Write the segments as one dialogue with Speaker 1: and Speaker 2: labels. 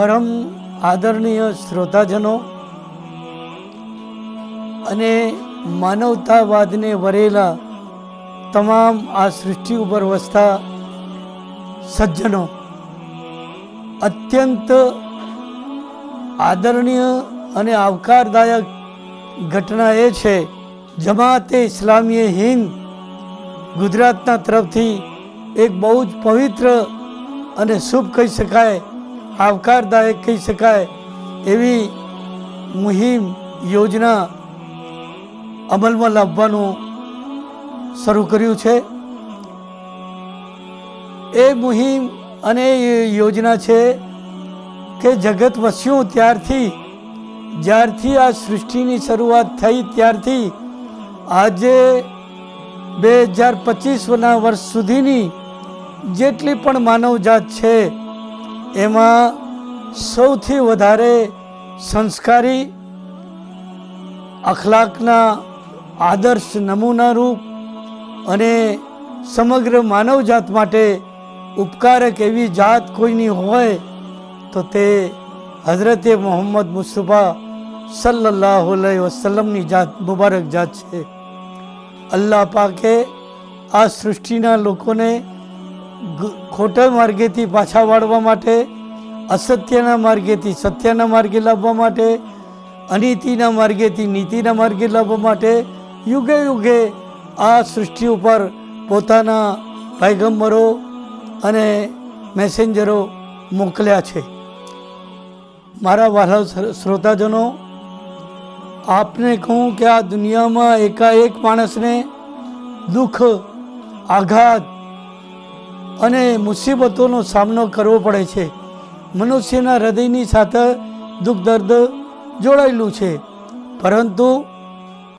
Speaker 1: પરમ આદરણીય શ્રોતાજનો અને માનવતાવાદને વરેલા તમામ આ સૃષ્ટિ ઉપર વસતા સજ્જનો, અત્યંત આદરણીય અને આવકારદાયક ઘટના એ છે, જમાતે ઇસ્લામીએ હિન્દ ગુજરાતના તરફથી એક બહુ જ પવિત્ર અને શુભ કહી શકાય આવકારદાયક કહી શકાય એવી મુહિમ યોજના અમલમાં લાવવાનું શરૂ કર્યું છે. એ મુહિમ અને યોજના છે કે જગત વસ્યું ત્યારથી, જ્યારથી આ સૃષ્ટિની શરૂઆત થઈ ત્યારથી આજે બે હજાર પચીસના વર્ષ સુધીની જેટલી પણ માનવજાત છે એમાં સૌથી વધારે સંસ્કારી, અખલાકના આદર્શ નમૂનારૂપ અને સમગ્ર માનવજાત માટે ઉપકારક એવી જાત કોઈની હોય તો તે હઝરતે મોહમ્મદ મુસ્તફા સલ્લાહ વસલમની જાત મુબારક જાત છે. અલ્લાહ પાકે આ સૃષ્ટિના લોકોને ખોટા માર્ગેથી પાછા વાળવા માટે, અસત્યના માર્ગેથી સત્યના માર્ગે લાવવા માટે, અનીતિના માર્ગેથી નીતિના માર્ગે લાવવા માટે, યુગે યુગે આ સૃષ્ટિ ઉપર પોતાના પૈગંબરો અને મેસેન્જરો મોકલ્યા છે. મારા વાલા શ્રોતાજનો, આપને કહું કે આ દુનિયામાં એકાએક માણસને દુઃખ, આઘાત અને મુસીબતોનો સામનો કરવો પડે છે. મનુષ્યના હૃદયની સાથે દુઃખ, દર્દ જોડાયેલું છે. પરંતુ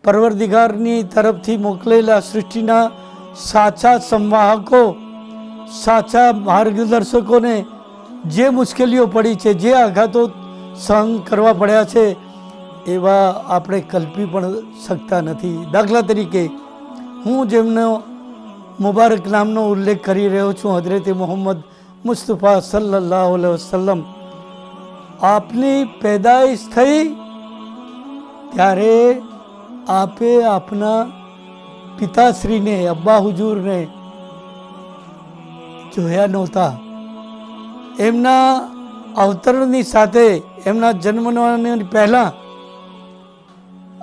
Speaker 1: પરવરદિગારની તરફથી મોકલેલા સૃષ્ટિના સાચા સંવાહકો, સાચા માર્ગદર્શકોને જે મુશ્કેલીઓ પડી છે, જે આઘાતો સહન કરવા પડ્યા છે, એવા આપણે કલ્પી પણ શકતા નથી. દાખલા તરીકે, હું જેમનો મુબારક નામનો ઉલ્લેખ કરી રહ્યો છું હજરત મોહમ્મદ મુસ્તફા સલ્લાહ વસલમ આપની પેદાઈશ થઈ ત્યારે આપે આપના પિતાશ્રીને, અબ્બા હુજૂરને જોયા નહોતા. એમના અવતરણની સાથે, એમના જન્મની પહેલાં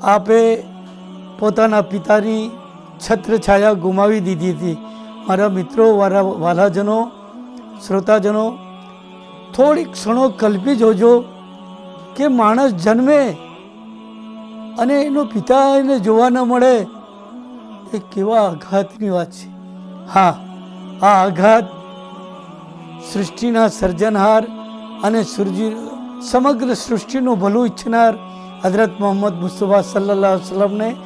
Speaker 1: આપે પોતાના પિતાની છત્રછાયા ગુમાવી દીધી હતી. મારા મિત્રો વારા વાલાજનો, શ્રોતાજનો, થોડીક ક્ષણો કલ્પી જોજો કે માણસ જન્મે અને એનો પિતા એને જોવા ન મળે. એ કેવા આઘાતની વાત છે. હા, આ આઘાત સૃષ્ટિના સર્જનહાર અને સૃજી સમગ્ર સૃષ્ટિનું ભલું ઈચ્છનાર હજરત મોહમ્મદ મુસ્તફા સલ્લાહ વસલમને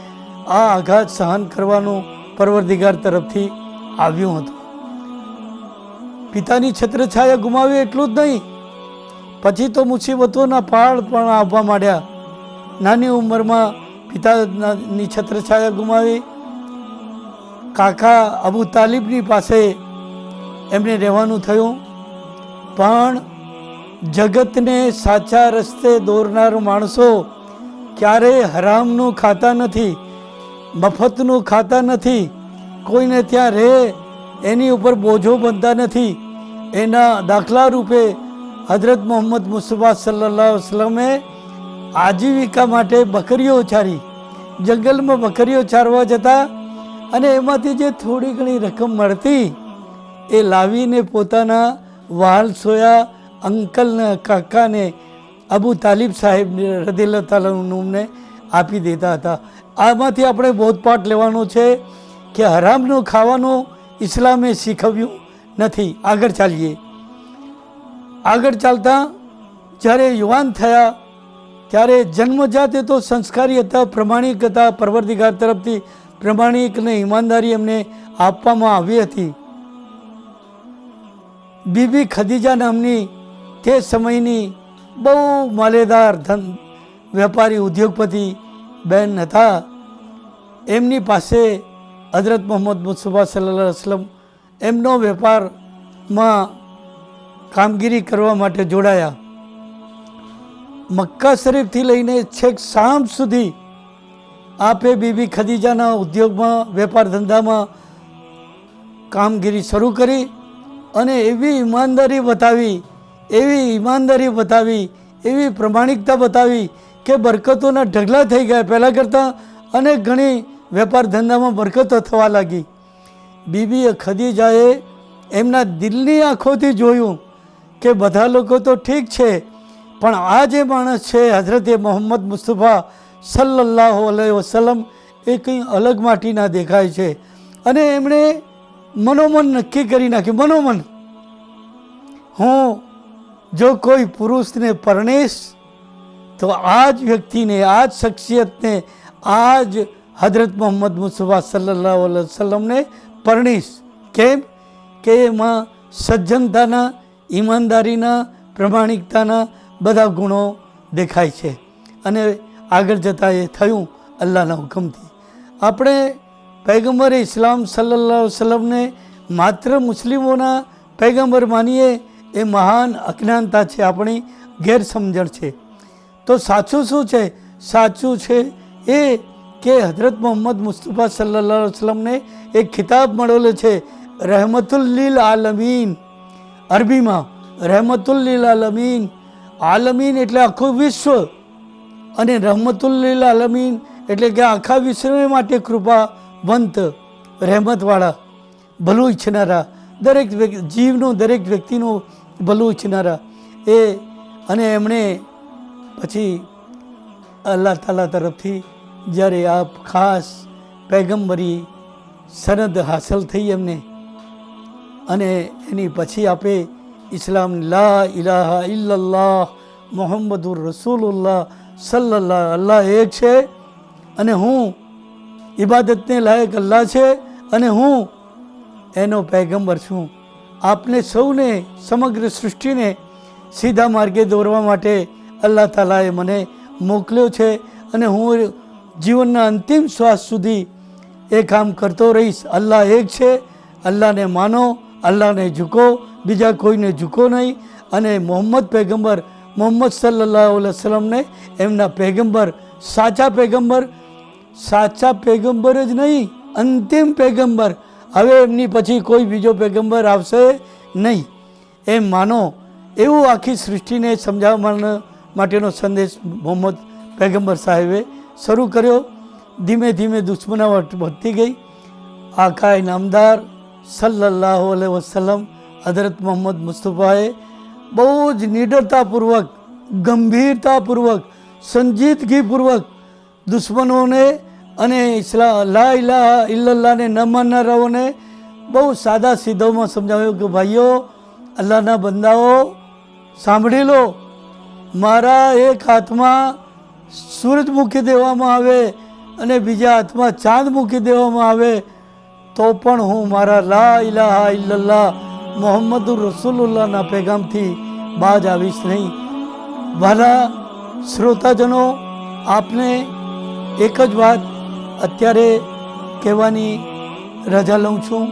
Speaker 1: આ આઘાત સહન કરવાનું પરવરદિગાર તરફથી આવ્યું હતું. પિતાની છત્રછાયા ગુમાવી એટલું જ નહીં, પછી તો મુસીબતોના પહાડ પણ આવવા માંડ્યા. નાની ઉંમરમાં પિતાની છત્રછાયા ગુમાવી, કાકા અબુ તાલિબની પાસે એમને રહેવાનું થયું. પણ જગતને સાચા રસ્તે દોરનાર માણસો ક્યારેય હરામનું ખાતા નથી. મફતનું ખાતા નથી. કોઈને ત્યાં રહે, એની ઉપર બોજો બનતા નથી. એના દાખલા રૂપે હજરત મોહમ્મદ મુસ્તફા સલ્લાહ વસલમે આજીવિકા માટે બકરીઓ ઉછારી જંગલમાં બકરીઓ ચારવા જતા અને એમાંથી જે થોડી ઘણી રકમ મળતી, એ લાવીને પોતાના વાલ સોયા અંકલને, કાકાને અબુ તાલિબ સાહેબ રદિલ્લા તાલાને આપી દેતા હતા. આમાંથી આપણે બોધપાઠ લેવાનો છે કે હરામનું ખાવાનું ઇસ્લામે શીખવ્યું નથી. આગળ ચાલીએ. આગળ ચાલતા જ્યારે યુવાન થયા, ત્યારે જન્મજાતે તો સંસ્કારી હતા, પ્રમાણિક હતા પરવર્તિકાર તરફથી પ્રમાણિક અને ઈમાનદારી એમને આપવામાં આવી હતી. બીબી ખદીજા નામની તે સમયની બહુ માલેદાર ધન વેપારી ઉદ્યોગપતિ બેન હતા. એમની પાસે હજરત મોહમ્મદ મુસ્તફા સલ્લા વસલમ એમનો વેપારમાં કામગીરી કરવા માટે જોડાયા. મક્કા શરીફથી લઈને છેક શામ સુધી આપે બીબી ખદીજાના ઉદ્યોગમાં, વેપાર ધંધામાં કામગીરી શરૂ કરી અને એવી ઈમાનદારી બતાવી, એવી ઈમાનદારી બતાવી, એવી પ્રમાણિકતા બતાવી કે બરકતોના ઢગલા થઈ ગયા. પહેલાં કરતાં અને ઘણી વેપાર ધંધામાં બરકતો થવા લાગી. બીબીએ ખદીજાએ એમના દિલની આંખોથી જોયું કે બધા લોકો તો ઠીક છે, પણ આ જે માણસ છે, હઝરતે મોહમ્મદ મુસ્તફા સલ્લલ્લાહુ અલૈહિ વસલ્લમ, એ કંઈ અલગ માટીના દેખાય છે. અને એમણે મનોમન નક્કી કરી નાખ્યું, મનોમન, હું જો કોઈ પુરુષને પરણીશ, તો આ જ વ્યક્તિને, આ જ શખ્સિયતને, આ જ હજરત મોહમ્મદ મુસ્તફા સલ્લલ્લાહુ અલૈહિ પરણીશ. કેમ? કે એમાં સજ્જનતાના, ઈમાનદારીના, પ્રમાણિકતાના બધા ગુણો દેખાય છે. અને આગળ જતાં એ થયું અલ્લાહના હુકમથી. આપણે પૈગંબર ઇસ્લામ સલ્લલ્લાહુ અલૈહિ વસલ્લમને માત્ર મુસ્લિમોના પૈગંબર માનીએ, એ મહાન અજ્ઞાનતા છે, આપણી ગેરસમજણ છે. તો સાચું શું છે? સાચું છે એ કે હજરત મોહમ્મદ મુસ્તફા સલ્લા વસલમને એક ખિતાબ મળેલો છે, રહેમતુલ લીલ આલમીન. અરબીમાં, રહેમતુલ લીલ આલમીન. આલમીન એટલે આખું વિશ્વ અને રહમતુલ લીલ આલમીન એટલે કે આખા વિશ્વ માટે કૃપાવંત, રહેમતવાળા, ભલું ઈચ્છનારા, દરેક જીવનું દરેક વ્યક્તિનું ભલું ઈચ્છનારા. એ અને એમણે પછી અલ્લાહ તાલા તરફથી જ્યારે આ ખાસ પૈગંબરી સનદ હાંસલ થઈ એમને અને એની પછી આપે ઇસ્લામ લા ઇલાહા ઇલ્લાહ મોહમ્મદુર રસૂલુલ્લાહ સલ્લાહ અલ્લાહ એ છે અને હું ઇબાદતને લાયક અલ્લાહ છે અને હું એનો પૈગંબર છું. આપને સૌને સમગ્ર સૃષ્ટિને સીધા માર્ગે દોરવા માટે અલ્લાહ તાલાએ મને મોકલ્યો છે અને હું જીવનના અંતિમ શ્વાસ સુધી એ કામ કરતો રહીશ. અલ્લાહ એક છે, અલ્લાહને માનો, અલ્લાહને ઝૂકો, બીજા કોઈને ઝૂકો નહીં. અને મોહમ્મદ પૈગંબર, મોહમ્મદ સલ્લલ્લાહુ અલૈહિ વસલ્લમને એમના પૈગંબર, સાચા પૈગંબર સાચા પૈગંબર જ નહીં, અંતિમ પૈગંબર. હવે એમની પછી કોઈ બીજો પૈગંબર આવશે નહીં. એમ માનો, એવું આખી સૃષ્ટિને સમજાવવા માટેનો સંદેશ મોહમ્મદ પૈગંબર સાહેબે શરૂ કર્યો. ધીમે ધીમે દુશ્મનાવટ વધતી ગઈ. આકા નામદાર સલ્લાહ અલૈહિ વસલ્લમ હજરત મોહમ્મદ મુસ્તફાએ બહુ જ નિડરતાપૂર્વક, ગંભીરતાપૂર્વક, સંજીદગીપૂર્વક દુશ્મનોને અને ઇસ્લા, લા ઇલાહા ઇલ્લલ્લાહને ન માનનારાઓને બહુ સાદા સીધોમાં સમજાવ્યું કે, ભાઈઓ, અલ્લાહના બંદાઓ, સાંભળી લો. મારા એક હાથમાં સૂરજ મૂકી દેવામાં આવે અને બીજા હાથમાં ચાંદ મૂકી દેવામાં આવે, તો પણ હું મારા લા ઇલાહા ઇલ્લલ્લાહ મોહમ્મદુર રસુલ્લાના પેગામથી બાજ આવીશ નહીં. વાલા શ્રોતાજનો, આપને એક જ વાત અત્યારે કહેવાની રજા લઉં છું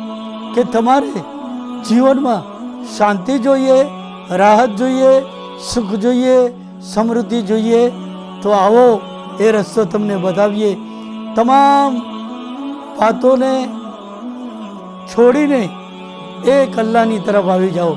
Speaker 1: કે તમારે જીવનમાં શાંતિ જોઈએ, રાહત જોઈએ, સુખ જોઈએ, સમૃદ્ધિ જોઈએ તો આવો એ રસ્તો તમને બતાવીએ. તમામ વાતોને છોડીને એક અલ્લાહની તરફ આવી જાઓ.